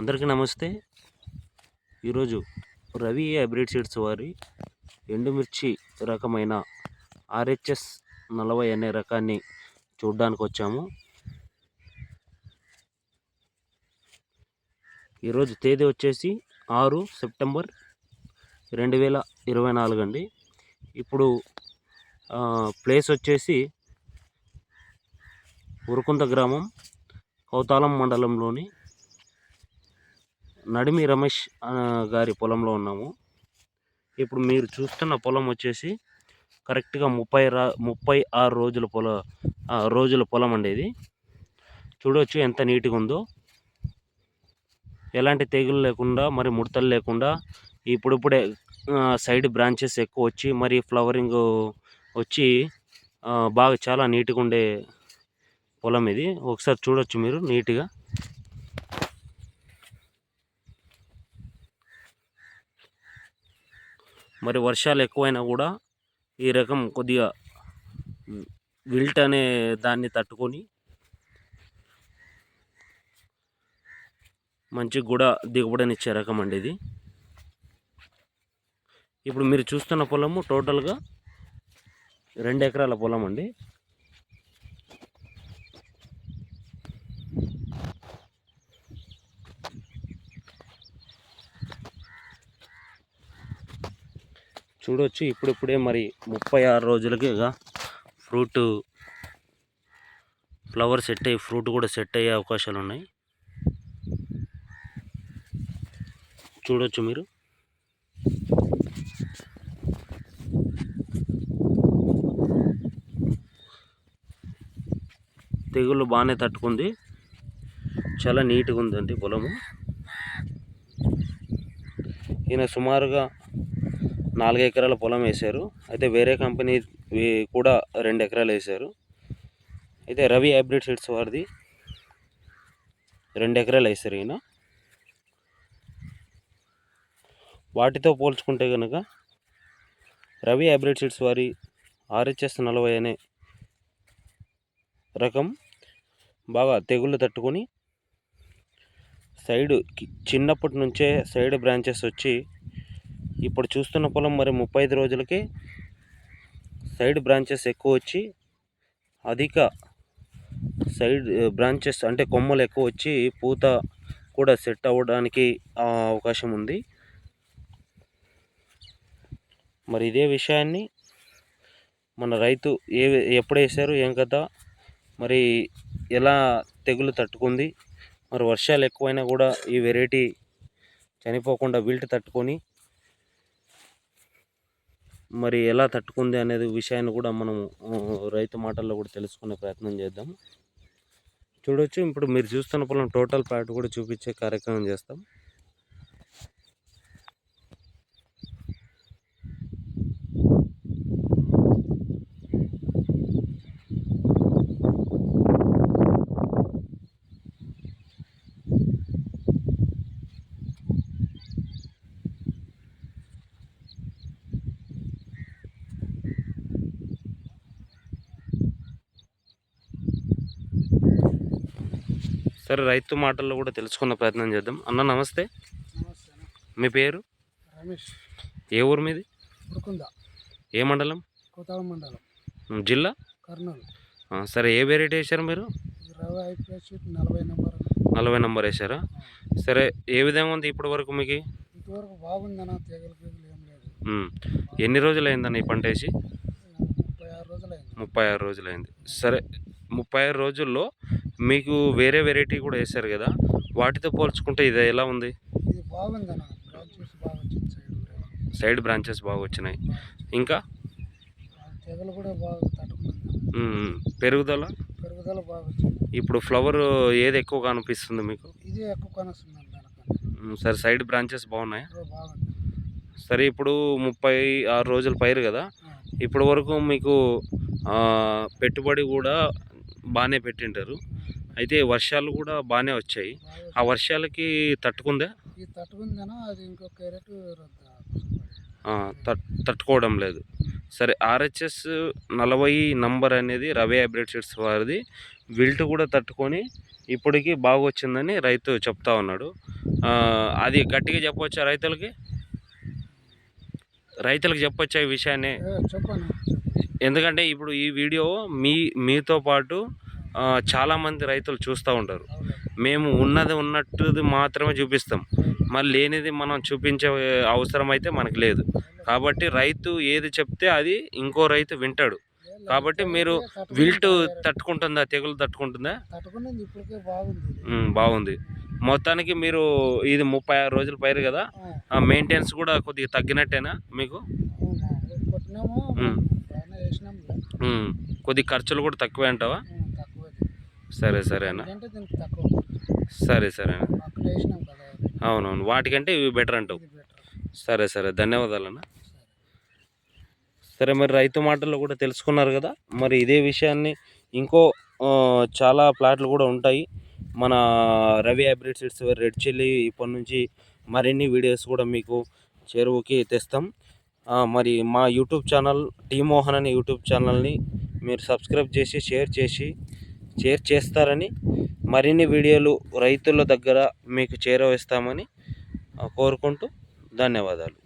అందరికీ నమస్తే. ఈరోజు రవి హైబ్రిడ్ సీడ్స్ వారి ఎండుమిర్చి రకమైన ఆర్హెచ్ఎస్ నలభై అనే రకాన్ని చూడ్డానికి వచ్చాము. ఈరోజు తేదీ వచ్చేసి ఆరు సెప్టెంబర్ రెండు వేల ఇరవై నాలుగు అండి. ఇప్పుడు ప్లేస్ వచ్చేసి ఉరుకుంద గ్రామం కౌతాలం మండలంలోని నడిమి రమేష్ గారి పొలంలో ఉన్నాము. ఇప్పుడు మీరు చూస్తున్న పొలం వచ్చేసి కరెక్ట్గా ముప్పై రా ముప్పై ఆరు రోజుల పొల ఆ, రోజుల పొలం అండి ఇది. చూడవచ్చు ఎంత నీట్గా ఉందో. ఎలాంటి తెగులు లేకుండా మరి ముడతలు లేకుండా ఇప్పుడిప్పుడే సైడ్ బ్రాంచెస్ ఎక్కువ వచ్చి మరి ఫ్లవరింగ్ వచ్చి బాగా చాలా నీట్గా ఉండే పొలం ఇది. ఒకసారి చూడొచ్చు మీరు నీట్గా. మరి వర్షాలు ఎక్కువైనా కూడా ఈ రకం కొద్దిగా విల్ట్ అనే దాన్ని తట్టుకొని మంచి కూడా దిగుబడినిచ్చే రకం అండి ఇది. ఇప్పుడు మీరు చూస్తున్న పొలము టోటల్గా రెండు ఎకరాల పొలం అండి. చూడొచ్చు. ఇప్పుడిప్పుడే మరి ముప్పై ఆరు రోజులకి ఫ్రూట్ ఫ్లవర్ సెట్ అయ్యి ఫ్రూట్ కూడా సెట్ అయ్యే అవకాశాలు ఉన్నాయి. చూడొచ్చు మీరు. తెగుళ్ళు బాగానే తట్టుకుంది. చాలా నీట్గా ఉందండి పొలము. ఈయన సుమారుగా నాలుగు ఎకరాల పొలం వేశారు. అయితే వేరే కంపెనీ కూడా రెండు ఎకరాలు వేశారు. అయితే రవి హైబ్రిడ్ సీడ్స్ వారిది రెండు ఎకరాలు వేశారు ఈయన. వాటితో పోల్చుకుంటే కనుక రవి హైబ్రిడ్ సీడ్స్ వారి ఆర్హెచ్ఎస్ నలభై అనే రకం బాగా తెగుళ్ళు తట్టుకొని సైడ్ చిన్నప్పటి నుంచే సైడ్ బ్రాంచెస్ వచ్చి ఇప్పుడు చూస్తున్న పొలం మరి ముప్పై ఐదు రోజులకి సైడ్ బ్రాంచెస్ ఎక్కువ వచ్చి అధిక సైడ్ బ్రాంచెస్ అంటే కొమ్మలు ఎక్కువ వచ్చి పూత కూడా సెట్ అవ్వడానికి అవకాశం ఉంది. మరి ఇదే విషయాన్ని మన రైతు ఏ ఎప్పుడు వేశారు ఏం కదా మరి ఎలా తెగులు తట్టుకుంది మరి వర్షాలు ఎక్కువైనా కూడా ఈ వెరైటీ చనిపోకుండా వీల్ట్ తట్టుకొని మరి ఎలా తట్టుకుంది అనేది విషయాన్ని కూడా మనం రైతు మాటల్లో కూడా తెలుసుకునే ప్రయత్నం చేద్దాం. చూడొచ్చు ఇప్పుడు మీరు చూస్తున్న పొలం టోటల్ ప్లాట్ కూడా చూపించే కార్యక్రమం చేస్తాం. సరే రైతు మాటల్లో కూడా తెలుసుకున్న ప్రయత్నం చేద్దాం. అన్న నమస్తే. మీ పేరు? రమేష్. ఏ ఊరు మీది? ఏ మండలం? మండలం. జిల్లా? కర్నూలు. సరే ఏ వెరైటీ వేశారు మీరు? నలభై నెంబర్. నలభై నెంబర్ వేశారా? సరే ఏ విధంగా ఉంది ఇప్పటి వరకు మీకు? ఇంతవరకు బాగుందన్న తెగలు తెగులు ఏం లేదు. ఉమ్, ఎన్ని రోజులు అయిందన్న ఈ పంట వేసి? ముప్పై ఆరు రోజులైంది. ముప్పై ఆరు రోజులు అయింది సరే ముప్పై ఆరు రోజుల్లో మీకు వేరే వెరైటీ కూడా వేశారు కదా వాటితో పోల్చుకుంటే ఇది ఎలా ఉంది? ఇది బాగుందన్న బ్రాంచెస్ బాగా వచ్చింది సైడ్ సైడ్ బ్రాంచెస్ బాగా వచ్చినాయి. ఇంకా? తెగలు కూడా బాగా తట్టుకుంది. ఉమ్, పెరుగుదల? పెరుగుదల బాగా వచ్చింది. ఇప్పుడు ఫ్లవర్ ఏది ఎక్కువగా అనిపిస్తుంది మీకు? ఇది ఎక్కువ కొనస్తుంది దానికన్నా. ఉమ్, సరే సైడ్ బ్రాంచెస్ బాగున్నాయి? బాగుంది. సరే ఇప్పుడు ముప్పై ఆరు రోజులు పైరు కదా ఆ, ఇప్పటి వరకు మీకు ఆ, పెట్టుబడి కూడా బాగానే పెట్టింటారు. అయితే వర్షాలు కూడా బాగానే వచ్చాయి. ఆ వర్షాలకి తట్టుకుందా? తట్టుకోవడం లేదు. సరే ఆర్హెచ్ఎస్ నలభై నంబర్ అనేది రవి హైబ్రిడ్ సీడ్స్ వారిది. విల్ట్ కూడా తట్టుకొని ఇప్పటికి బాగా వచ్చిందని రైతు చెప్తా ఉన్నాడు. అది గట్టిగా చెప్పొచ్చా రైతులకి? రైతులకు చెప్పొచ్చా ఈ విషయాన్ని? ఎందుకంటే ఇప్పుడు ఈ వీడియో మీ మీతో పాటు చాలామంది రైతులు చూస్తూ ఉంటారు మేము ఉన్నది ఉన్నట్టుది మాత్రమే చూపిస్తాం. మరి లేనిది మనం చూపించే అవసరం అయితే మనకు లేదు. కాబట్టి రైతు ఏది చెప్తే అది ఇంకో రైతు వింటాడు. కాబట్టి మీరు విల్ట్ తట్టుకుంటుందా తెగులు తట్టుకుంటుందా? బాగుంది. మొత్తానికి మీరు ఇది ముప్పై ఆరు రోజుల పైరు కదా? ఆ, మెయింటెనెన్స్ కూడా కొద్దిగా తగ్గినట్టేనా మీకు? కొద్ది ఖర్చులు కూడా తక్కువే అంటావా? సరే సరే సరేనా అక్కడ వేసినాం కదా అవునవును. వాటికంటే ఇవి బెటర్ అంటావు. సరే సరే. ధన్యవాదాలన్న సరే. మరి రైతు మాటల్లో కూడా తెలుసుకున్నారు కదా. మరి ఇదే విషయాన్ని ఇంకో చాలా ప్లాట్లు కూడా ఉంటాయి. మన Ravi hybrid seeds red chilli ఇప్పటి నుంచి మరిన్ని వీడియోస్ కూడా మీకు చెరువుకి తెస్తాం. మరి మా యూట్యూబ్ ఛానల్ టీ మోహన్ అనే యూట్యూబ్ ఛానల్ని మీరు సబ్స్క్రైబ్ చేసి షేర్ చేసి షేర్ చేస్తారని మరిన్ని వీడియోలు రైతుల దగ్గర మీకు చేరవేస్తామని కోరుకుంటూ ధన్యవాదాలు.